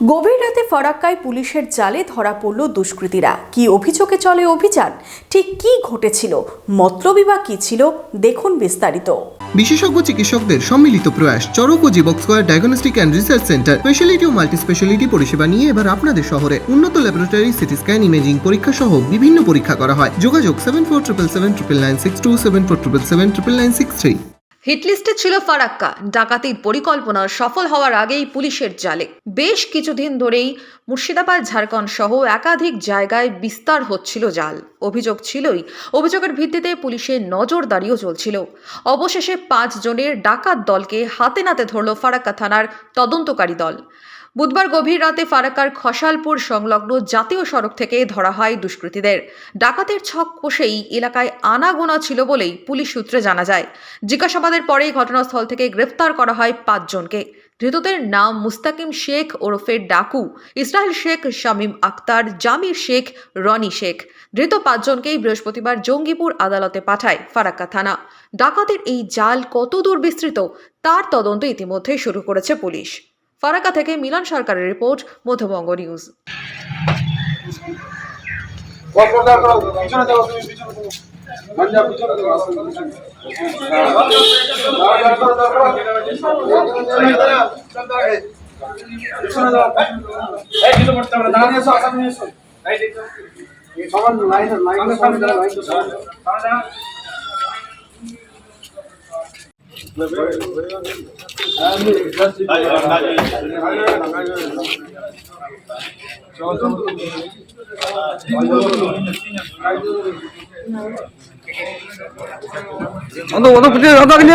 গভীর রাতে ফরাক্কায় পুলিশের জালে ধরা পড়ল দুষ্কৃতীরা। কি অভিযোগে চলে অভিযান? ঠিক কি ঘটেছিল? মতলবই বা কি ছিল? দেখুন বিস্তারিত। বিশেষজ্ঞ চিকিৎসকদের সম্মিলিত প্রয়াস, চরক ও Jibak square diagnostic and research centre, speciality O multi speciality পরিষেবা নিয়ে এবার আপনাদের শহরে উন্নত ল্যাবরেটরি সিটি স্ক্যান ইমেজিং পরীক্ষা সহ বিভিন্ন পরীক্ষা করা হয়। যোগাযোগ seven four triple seven triple nine six two seven four triple seven triple nine six three হিটলিস্টে ছিল ফারাক্কা। ডাকাতির পরিকল্পনা সফল হওয়ার আগেই পুলিশের জালে। বেশ কিছুদিন ধরেই মুর্শিদাবাদ, ঝাড়খণ্ড সহ একাধিক জায়গায় বিস্তার হচ্ছিল জাল। অভিযোগ ছিলই, অভিযোগের ভিত্তিতে পুলিশের নজরদারিও চলছিল। অবশেষে পাঁচ জনের ডাকাত দলকে হাতে নাতে ধরল ফারাক্কা থানার তদন্তকারী দল। বুধবার গভীর রাতে ফারাক্কার খসালপুর সংলগ্ন জাতীয় সড়ক থেকে ধরা হয় দুষ্কৃতীদের। ডাকাতের ছক কষেই এলাকায় আনাগোনা ছিল বলেই পুলিশ সূত্রে জানা যায়। জিজ্ঞাসাবাদের পরেই ঘটনাস্থল থেকে গ্রেফতার করা হয় পাঁচজনকে ধৃতদের নাম মুস্তাকিম শেখ, ওরফে ডাকু ইসরায়েল শেখ, শামীম আক্তার, জামির শেখ, রনি শেখ। ধৃত পাঁচজনকেই বৃহস্পতিবার জঙ্গিপুর আদালতে পাঠায় ফারাক্কা থানা। ডাকাতের এই জাল কত দূর বিস্তৃত, তার তদন্ত ইতিমধ্যেই শুরু করেছে পুলিশ। ফারাক্কা থেকে মিলন সরকারের রিপোর্ট মধ্যবঙ্গ নিউজ। 哎，来，我都不记得让他给你。